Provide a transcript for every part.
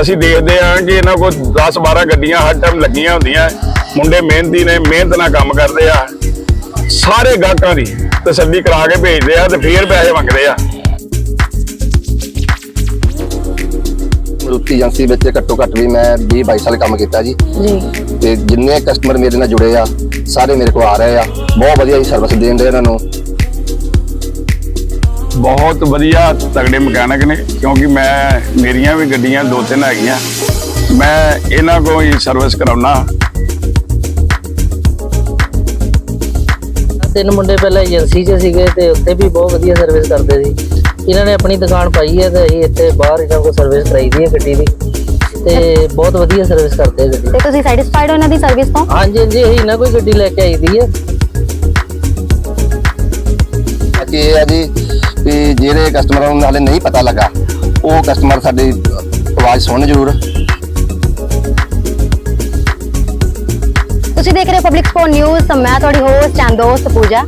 ਅਸੀਂ ਦੇਖਦੇ ਹਾਂ ਕਿ ਇਹਨਾਂ ਕੋਲ 10 12 ਗੱਡੀਆਂ ਹਰ ਟਾਈਮ ਲੱਗੀਆਂ ਹੁੰਦੀਆਂ। ਮੁੰਡੇ ਮਿਹਨਤੀ ਨੇ ਮਿਹਨਤ ਨਾਲ ਕੰਮ ਕਰਦੇ ਆ। ਸਾਰੇ ਗਾਹਕਾਂ ਦੀ ਤਸੱਲੀ ਕਰਾ ਕੇ ਭੇਜਦੇ ਆ ਤੇ ਫੇਰ ਪੈਸੇ ਮੰਗਦੇ ਆ। ਮਰੂਤੀ ਏਜੰਸੀ ਵਿੱਚ ਘੱਟੋ ਘੱਟ ਵੀ ਮੈਂ 20 22 ਸਾਲ ਕੰਮ ਕੀਤਾ ਜੀ। ਜੀ। ਤੇ ਜਿੰਨੇ ਕਸਟਮਰ ਮੇਰੇ ਨਾਲ ਜੁੜੇ ਆ ਸਾਰੇ ਮੇਰੇ ਕੋਲ ਆ ਰਹੇ ਆ। ਬਹੁਤ ਵਧੀਆ ਜੀ ਸਰਵਿਸ ਦੇਣ ਦੇ ਇਹਨਾਂ ਨੂੰ। ਬਹੁਤ ਵਧੀਆ ਤਗੜੇ ਮਕੈਨਿਕ ਨੇ ਕਿਉਂਕਿ ਮੈਂ ਮੇਰੀਆਂ ਵੀ ਗੱਡੀਆਂ ਦੋ ਤਿੰਨ ਹੈਗੀਆਂ। ਮੈਂ ਇਹਨਾਂ ਕੋਲ ਹੀ ਸਰਵਿਸ ਕਰਾਉਣਾ ਤਿੰਨ ਮੁੰਡੇ ਪਹਿਲਾਂ ਏਜੰਸੀ 'ਚ ਸੀਗੇ ਤੇ ਉੱਥੇ ਵੀ ਬਹੁਤ ਵਧੀਆ ਸਰਵਿਸ ਕਰਦੇ ਸੀ। ਇਹਨਾਂ ਨੇ ਆਪਣੀ ਦੁਕਾਨ ਪਾਈ ਹੈ ਤੇ ਅਸੀਂ ਇੱਥੇ ਬਾਹਰ ਇਹਨਾਂ ਕੋਲ ਸਰਵਿਸ ਕਰਾਈ ਦੀ ਹੈ ਗੱਡੀ ਦੀ। ਤੇ ਬਹੁਤ ਵਧੀਆ ਸਰਵਿਸ ਕਰਦੇ ਗੱਡੀ। ਤੇ ਤੁਸੀਂ ਸੈਟੀਸਫਾਈਡ ਹੋ ਇਹਨਾਂ ਦੀ ਸਰਵਿਸ ਤੋਂ? ਹਾਂਜੀ ਹਾਂਜੀ ਅਸੀਂ ਇਹਨਾਂ ਕੋਈ ਗੱਡੀ ਲੈ ਕੇ ਆਈ ਦੀ ਹੈ। ਇਹ ਆ ਜੀ ਵੀ ਜਿਹੜੇ ਕਸਟਮਰਾਂ ਨੂੰ ਹਾਲੇ ਨਹੀਂ ਪਤਾ ਲੱਗਾ। ਉਹ ਕਸਟਮਰ ਸਾਡੀ ਆਵਾਜ਼ ਸੁਣ ਜ਼ਰੂਰ। ਦੇਖ ਰਹੇ ਪਬਲਿਕ ਸਪੋਰਟ ਨਿਊਜ਼ ਮੈਂ ਤੁਹਾਡੀ ਹੋਸਟ ਹਾਂ ਦੋਸਤ ਪੂਜਾ।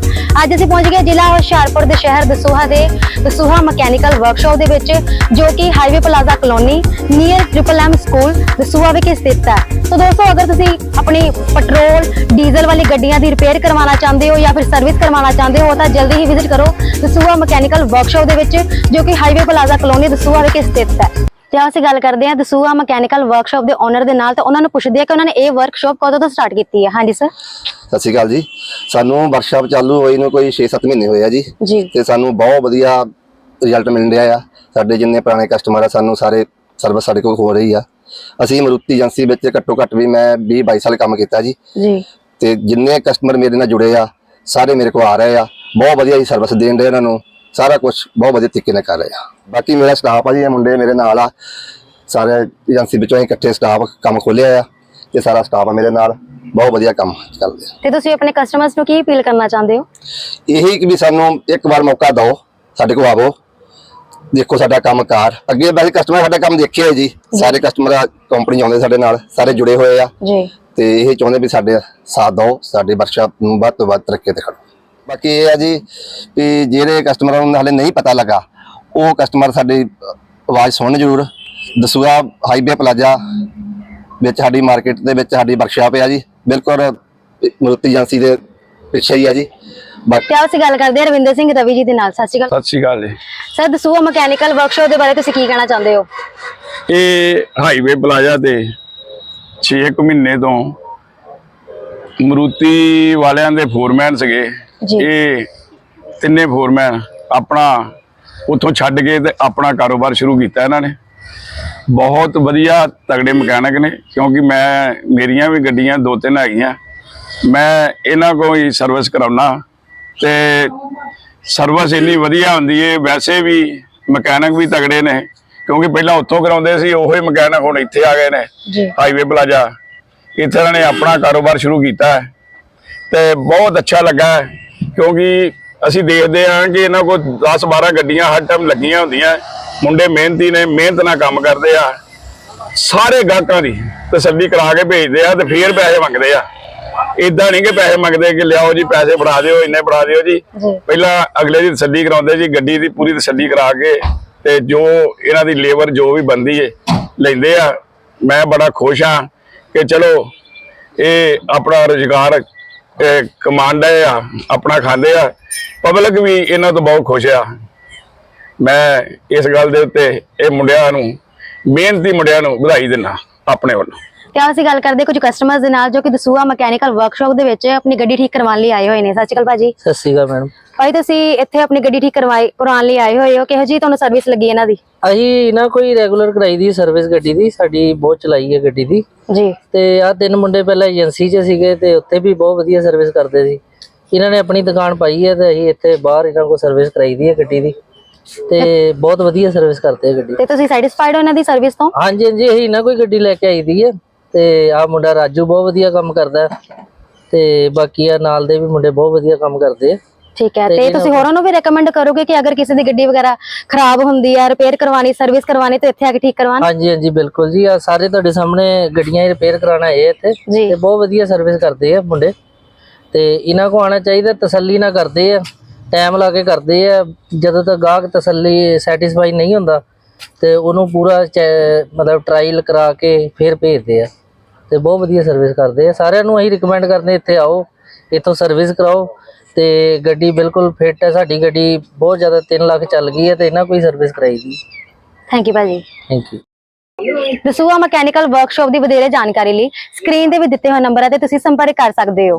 ਅੱਜ ਅਸੀਂ ਪਹੁੰਚ ਗਏ ਜ਼ਿਲ੍ਹਾ ਹੁਸ਼ਿਆਰਪੁਰ ਦੇ ਸ਼ਹਿਰ ਦਸੂਹਾ ਦੇ, ਦਸੂਹਾ ਮਕੈਨੀਕਲ ਵਰਕਸ਼ਾਪ ਦੇ ਵਿੱਚ, ਜੋ ਕਿ highway plaza colony near triple M school Dasuya ਵਿਖੇ ਸਥਿਤ ਹੈ। ਸੋ ਦੋਸਤੋ, ਅਗਰ ਤੁਸੀਂ ਆਪਣੀ ਪੈਟਰੋਲ ਡੀਜ਼ਲ ਵਾਲੀ ਗੱਡੀਆਂ ਦੀ ਰਿਪੇਅਰ ਕਰਵਾਉਣਾ ਚਾਹੁੰਦੇ ਹੋ ਜਾਂ ਫਿਰ ਸਰਵਿਸ ਕਰਵਾਉਣਾ ਚਾਹੁੰਦੇ ਹੋ, ਤਾਂ ਜਲਦੀ ਹੀ ਵਿਜ਼ਿਟ ਕਰੋ ਦਸੂਹਾ ਮਕੈਨੀਕਲ ਵਰਕਸ਼ਾਪ ਦੇ ਵਿੱਚ, ਜੋ ਕਿ ਹਾਈਵੇ ਪਲਾਜ਼ਾ ਕਲੋਨੀ ਦਸੂਹਾ ਵਿਖੇ ਸਥਿਤ ਹੈ। ਤੇ ਆਓ ਅਸੀਂ ਗੱਲ ਕਰਦੇ ਹਾਂ ਦਸੂਹਾ ਮਕੈਨੀਕਲ ਵਰਕਸ਼ਾਪ ਦੇ ਓਨਰ ਦੇ ਨਾਲ ਤਾਂ ਉਹਨਾਂ ਨੂੰ ਪੁੱਛਦੇ ਆ ਕਿ ਉਹਨਾਂ ਨੇ ਇਹ ਵਰਕਸ਼ਾਪ ਕਦੋਂ ਤੋਂ ਸਟਾਰਟ ਕੀਤੀ ਹੈ? ਹਾਂਜੀ ਸਰ ਸਤਿ ਸ਼੍ਰੀ ਅਕਾਲ ਜੀ। ਸਾਨੂੰ ਵਰਕਸ਼ਾਪ ਚਾਲੂ ਹੋਈ ਨੂੰ ਕੋਈ 6-7 ਮਹੀਨੇ ਹੋਏ ਆ ਜੀ। ਜੀ। ਤੇ ਸਾਨੂੰ ਬਹੁਤ ਵਧੀਆ ਰਿਜ਼ਲਟ ਮਿਲ ਰਿਹਾ ਆ। ਸਾਡੇ ਜਿੰਨੇ ਪੁਰਾਣੇ ਕਸਟਮਰ ਆ ਸਾਨੂੰ ਸਾਰੇ ਸਰਵਿਸ ਸਾਡੇ ਕੋਲ ਹੋ ਰਹੀ ਆ। ਅਸੀਂ ਮਰੂਤੀ ਏਜੰਸੀ ਵਿੱਚ ਘੱਟੋ ਘੱਟ ਵੀ ਮੈਂ 20 22 ਸਾਲ ਕੰਮ ਕੀਤਾ ਜੀ। ਜੀ। ਤੇ ਜਿੰਨੇ ਕਸਟਮਰ ਮੇਰੇ ਨਾਲ ਜੁੜੇ ਆ ਸਾਰੇ ਮੇਰੇ ਕੋਲ ਆ ਰਹੇ ਆ। ਬਹੁਤ ਵਧੀਆ ਜੀ ਸਰਵਿਸ ਦੇਣ ਦੇ ਇਹਨਾਂ ਨੂੰ। ਸਾਰਾ ਕੁਝ ਬਹੁਤ ਵਧੀਆ ਤਰੀਕੇ ਨਾਲ ਕਰ ਰਹੇ ਆ। ਬਾਕੀ ਮੇਰਾ ਸਟਾਫ ਆ ਜੀ ਇਹ ਮੁੰਡੇ ਮੇਰੇ ਨਾਲ ਆ। ਸਾਰੇ ਏਜੰਸੀ ਵਿੱਚੋਂ ਅਸੀਂ ਇਕੱਠੇ ਸਟਾਫ ਕੰਮ ਖੋਲਿਆ ਆ ਤੇ ਸਾਰਾ ਸਟਾਫ ਆ ਮੇਰੇ ਨਾਲ। ਬਹੁਤ ਵਧੀਆ ਕੰਮ ਚੱਲਦੇ ਆ। ਤੇ ਤੁਸੀਂ ਆਪਣੇ ਕਸਟਮਰਸ ਨੂੰ ਕੀ ਅਪੀਲ ਕਰਨਾ ਚਾਹੁੰਦੇ ਹੋ? ਇਹੀ ਕਿ ਵੀ ਸਾਨੂੰ ਇੱਕ ਵਾਰ ਮੌਕਾ ਦਿਓ ਸਾਡੇ ਕੋਲ ਆਵੋ। ਦੇਖੋ ਸਾਡਾ ਕੰਮ ਕਾਰ। ਅੱਗੇ ਵੈਸੇ ਕਸਟਮਰ ਸਾਡਾ ਕੰਮ ਦੇਖਿਆ ਹੈ ਜੀ। ਸਾਰੇ ਕਸਟਮਰ ਕੰਪਨੀ ਆਉਂਦੇ ਸਾਡੇ ਨਾਲ ਸਾਰੇ ਜੁੜੇ ਹੋਏ ਆ। ਜੀ। ਤੇ ਇਹ ਚਾਹੁੰਦੇ ਵੀ ਸਾਡੇ ਸਾਥ ਦਿਓ ਸਾਡੇ ਵਰਕਸ਼ਾਪ ਨੂੰ ਵੱਧ ਤੋਂ ਵੱਧ ਤਰੱਕੀ ਤੇ ਖੜੋ। ਬਾਕੀ ਇਹ ਆ ਜੀ ਵੀ ਜਿਹੜੇ ਕਸਟਮਰਾਂ ਨੂੰ ਹਾਲੇ ਨਹੀਂ ਪਤਾ ਲੱਗਾ ਉਹ ਕਸਟਮਰ ਸਾਡੀ ਆਵਾਜ਼ ਸੁਣਨ ਜ਼ਰੂਰ। ਦਸੂਆ ਹਾਈਵੇ ਪਲਾਜ਼ਾ ਵਿੱਚ ਸਾਡੀ ਮਾਰਕੀਟ ਦੇ ਵਿੱਚ ਸਾਡੀ ਵਰਕਸ਼ਾਪ ਹੈ ਜੀ। ਬਿਲਕੁਲ ਮਰੂਤੀ ਏਜੰਸੀ ਦੇ ਪਿੱਛੇ ਹੀ ਆ ਜੀ। ਬਾਕੀ ਤੇ ਆਓ ਅਸੀਂ ਗੱਲ ਕਰਦੇ ਹਾਂ ਰਵਿੰਦਰ ਸਿੰਘ ਰਵੀ ਜੀ ਦੇ ਨਾਲ। ਸਤਿ ਸ਼੍ਰੀ ਅਕਾਲ। ਸਤਿ ਸ਼੍ਰੀ ਅਕਾਲ ਜੀ। ਸਰ ਦਸੂਆ ਮਕੈਨੀਕਲ ਵਰਕਸ਼ਾਪ ਦੇ ਬਾਰੇ ਤੁਸੀਂ ਕੀ ਕਹਿਣਾ ਚਾਹੁੰਦੇ ਹੋ? ਇਹ ਹਾਈਵੇ ਪਲਾਜ਼ਾ ਤੇ 6 ਮਹੀਨੇ ਤੋਂ ਮਰੂਤੀ ਵਾਲਿਆਂ ਦੇ ਫੋਰਮੈਨ ਸੀਗੇ। ਇਹ ਤਿੰਨੇ ਫੋਰਮੈਨ ਆਪਣਾ ਉੱਥੋਂ ਛੱਡ ਕੇ ਤੇ ਆਪਣਾ ਕਾਰੋਬਾਰ ਸ਼ੁਰੂ ਕੀਤਾ ਇਹਨਾਂ ਨੇ। ਬਹੁਤ ਵਧੀਆ ਤਗੜੇ ਮਕੈਨਿਕ ਨੇ ਕਿਉਂਕਿ ਮੈਂ ਮੇਰੀਆਂ ਵੀ ਗੱਡੀਆਂ ਦੋ ਤਿੰਨ ਹੈਗੀਆਂ। ਮੈਂ ਇਹਨਾਂ ਕੋਲ ਹੀ ਸਰਵਿਸ ਕਰਾਉਣਾ ਤੇ ਸਰਵਿਸ ਇੰਨੀ ਵਧੀਆ ਹੁੰਦੀ ਏ ਵੈਸੇ ਵੀ ਮਕੈਨਿਕ ਵੀ ਤਗੜੇ ਨੇ ਕਿਉਂਕਿ ਪਹਿਲਾਂ ਉੱਥੋਂ ਕਰਾਉਂਦੇ ਸੀ ਉਹੀ ਮਕੈਨਿਕ ਹੁਣ ਇੱਥੇ ਆ ਗਏ ਨੇ ਹਾਈਵੇ ਪਲਾਜ਼ਾ ਇੱਥੇ ਇਹਨਾਂ ਨੇ ਆਪਣਾ ਕਾਰੋਬਾਰ ਸ਼ੁਰੂ ਕੀਤਾ ਹੈ। ਤੇ ਬਹੁਤ ਅੱਛਾ ਲੱਗਾ ਹੈ ਕਿਉਂਕਿ ਅਸੀਂ ਦੇਖਦੇ ਹਾਂ ਕਿ ਇਹਨਾਂ ਕੋਲ 10 12 ਗੱਡੀਆਂ ਹਰ ਟਾਈਮ ਲੱਗੀਆਂ ਹੁੰਦੀਆਂ। ਮੁੰਡੇ ਮਿਹਨਤੀ ਨੇ ਮਿਹਨਤ ਨਾਲ ਕੰਮ ਕਰਦੇ ਆ। ਸਾਰੇ ਗਾਹਕਾਂ ਦੀ ਤਸੱਲੀ ਕਰਾ ਕੇ ਭੇਜਦੇ ਆ ਤੇ ਫੇਰ ਪੈਸੇ ਮੰਗਦੇ ਆ। ਇਦਾਂ ਨਹੀਂ ਕਿ ਪੈਸੇ ਮੰਗਦੇ ਕਿ ਲਿਆਓ ਜੀ ਪੈਸੇ ਫੜਾ ਦਿਓ ਇੰਨੇ ਫੜਾ ਦਿਓ ਜੀ। ਪਹਿਲਾਂ ਅਗਲੇ ਦੀ ਤਸੱਲੀ ਕਰਾਉਂਦੇ ਜੀ ਗੱਡੀ ਦੀ ਪੂਰੀ ਤਸੱਲੀ ਕਰਾ ਕੇ ਤੇ ਜੋ ਇਹਨਾਂ ਦੀ ਲੇਬਰ ਜੋ ਵੀ ਬੰਦੀ ਏ ਲੈਂਦੇ ਆ। ਮੈਂ ਬੜਾ ਖੁਸ਼ ਹਾਂ ਕਿ ਚਲੋ ਇਹ ਆਪਣਾ ਰੁਜ਼ਗਾਰ ਕਮਾਂਡੇ ਆ ਆਪਣਾ ਖਾਂਦੇ ਆ। ਪਬਲਿਕ ਵੀ ਇਹਨਾਂ ਤੋਂ ਬਹੁਤ ਖੁਸ਼ ਆ। ਮੈਂ ਇਸ ਗੱਲ ਦੇ ਉੱਤੇ ਇਹ ਮੁੰਡਿਆਂ ਨੂੰ ਮਿਹਨਤੀ ਮੁੰਡਿਆਂ ਨੂੰ ਵਧਾਈ ਦਿੰਦਾ ਆਪਣੇ ਵੱਲੋਂ। ਤੇ ਅਸੀਂ ਗੱਲ ਕਰਦੇ ਕੁਝ ਕਸਟਮਰਸ ਦੇ ਨਾਲ ਜੋ ਕਿ ਦਸੂਆ ਮਕੈਨੀਕਲ ਵਰਕਸ਼ਾਪ ਦੇ ਵਿੱਚ ਆਪਣੀ ਗੱਡੀ ਠੀਕ ਕਰਵਾਉਣ ਲਈ ਆਏ ਹੋਏ ਨੇ। ਸਤਿ ਸ਼੍ਰੀ ਅਕਾਲ ਭਾਜੀ। ਸਤਿ ਸ਼੍ਰੀ ਅਕਾਲ ਮੈਡਮ। ਭਾਈ ਤੁਸੀਂ ਇੱਥੇ ਆਪਣੀ ਗੱਡੀ ਠੀਕ ਕਰਵਾਈ ਕਰਾਉਣ ਲਈ ਆਏ ਹੋਏ ਹੋ ਕਿਹੋ ਜੀ ਤੁਹਾਨੂੰ ਸਰਵਿਸ ਲੱਗੀ ਇਹਨਾਂ ਦੀ? ਅਸੀਂ ਨਾ ਕੋਈ ਰੈਗੂਲਰ ਕਰਾਈ ਦੀ ਸਰਵਿਸ ਗੱਡੀ ਦੀ ਸਾਡੀ ਬਹੁਤ ਚਲਾਈ ਹੈ ਗੱਡੀ ਦੀ। ਜੀ। ਤੇ ਆ ਤਿੰਨ ਮੁੰਡੇ ਪਹਿਲਾਂ ਏਜੰਸੀ 'ਚ ਸੀਗੇ ਤੇ ਉੱਥੇ ਵੀ ਬਹੁਤ ਵਧੀਆ ਸਰਵਿਸ ਕਰਦੇ ਸੀ। ਇਹਨਾਂ ਨੇ ਆਪਣੀ ਦੁਕਾਨ ਪਾਈ ਹੈ ਤੇ ਅਸੀਂ ਇੱਥੇ ਬਾਹਰ ਇਹਨਾਂ ਕੋਲ ਸਰਵਿਸ ਕਰਾਈ ਦੀ ਹੈ ਗੱਡੀ ਦੀ। ਤੇ ਬਹੁਤ ਵਧੀਆ ਸਰਵਿਸ ਕਰਦੇ ਆ ਗੱਡੀ। ਤੇ ਤੁਸੀਂ ਸੈਟੀਸਫਾਈਡ ਹੋ ਇਹਨਾਂ ਦੀ ਸਰਵਿਸ ਤੋਂ? ਹਾਂਜੀ ਹਾਂਜੀ ਅਸੀਂ ਨਾ ਕੋਈ ਗੱਡੀ ਲੈ ਕੇ ਆਈ ਦੀ ਹੈ। ਤੇ ਆ ਮੁੰਡਾ ਰਾਜੂ ਬਹੁਤ ਵਧੀਆ ਕੰਮ ਕਰਦਾ ਹੈ। ਤੇ ਬਾਕੀ ਆ ਨਾਲ ਦੇ ਵੀ ਮੁੰਡੇ ਬਹੁਤ ਵਧੀਆ ਕੰਮ ਕਰਦੇ ਆ। ਠੀਕ ਹੈ ਤੇ ਤੁਸੀਂ ਹੋਰਾਂ ਨੂੰ ਵੀ ਰეკਮੈਂਡ ਕਰੋਗੇ ਕਿ ਅਗਰ ਕਿਸੇ ਦੀ ਗੱਡੀ ਵਗੈਰਾ ਖਰਾਬ ਹੁੰਦੀ ਹੈ ਰਿਪੇਅਰ ਕਰਵਾਣੀ ਸਰਵਿਸ ਕਰਵਾਣੀ ਤਾਂ ਇੱਥੇ ਆ ਕੇ ਠੀਕ ਕਰਵਾਉਣ? ਹਾਂਜੀ ਹਾਂਜੀ ਬਿਲਕੁਲ ਜੀ। ਆ ਸਾਰੇ ਤੁਹਾਡੇ ਸਾਹਮਣੇ ਗੱਡੀਆਂ ਹੀ ਰਿਪੇਅਰ ਕਰਾਣਾ ਇਹ ਇੱਥੇ। ਤੇ ਬਹੁਤ ਵਧੀਆ ਸਰਵਿਸ ਕਰਦੇ ਆ ਮੁੰਡੇ। ਤੇ ਇਹਨਾਂ ਕੋ ਆਣਾ ਚਾਹੀਦਾ ਤਸੱਲੀ ਨਾਲ ਕਰਦੇ ਆ ਟਾਈਮ ਲਾ ਕੇ ਕਰਦੇ ਆ। ਜਦੋਂ ਤੱਕ ਗਾਹਕ ਤਸੱਲੀ ਸੈਟੀਸਫਾਈ ਨਹੀਂ ਹੁੰਦਾ ਤੇ ਉਹਨੂੰ ਪੂਰਾ ਮਤਲਬ ਟਰਾਇਲ ਕਰਾ ਕੇ ਫਿਰ ਭੇਜਦੇ ਆ। ਤੇ ਬਹੁਤ ਵਧੀਆ ਸਰਵਿਸ ਕਰਦੇ ਆ। ਸਾਰਿਆਂ ਨੂੰ ਅਸੀਂ ਰਿਕਮੈਂਡ ਕਰਦੇ ਇੱਥੇ ਆਓ ਇੱਥੋਂ ਸਰਵਿਸ ਕਰਾਓ। ਤੇ ਗੱਡੀ ਬਿਲਕੁਲ ਫਿੱਟ ਹੈ ਸਾਡੀ ਗੱਡੀ ਬਹੁਤ ਜ਼ਿਆਦਾ 3 ਲੱਖ ਚੱਲ ਗਈ ਹੈ ਤੇ ਇਹਨਾਂ ਕੋਈ ਸਰਵਿਸ ਕਰਾਈ ਦੀ ਥੈਂਕ ਯੂ ਭਾਜੀ। Thank you Dasuya mechanical workshop ਦੀ ਵਧੇਰੇ ਜਾਣਕਾਰੀ ਲਈ। ਸਕਰੀਨ ਤੇ ਵੀ ਦਿੱਤੇ ਹੋਏ ਨੰਬਰਾਂ ਤੇ ਤੁਸੀਂ ਸੰਪਰਕ ਕਰ ਸਕਦੇ ਹੋ।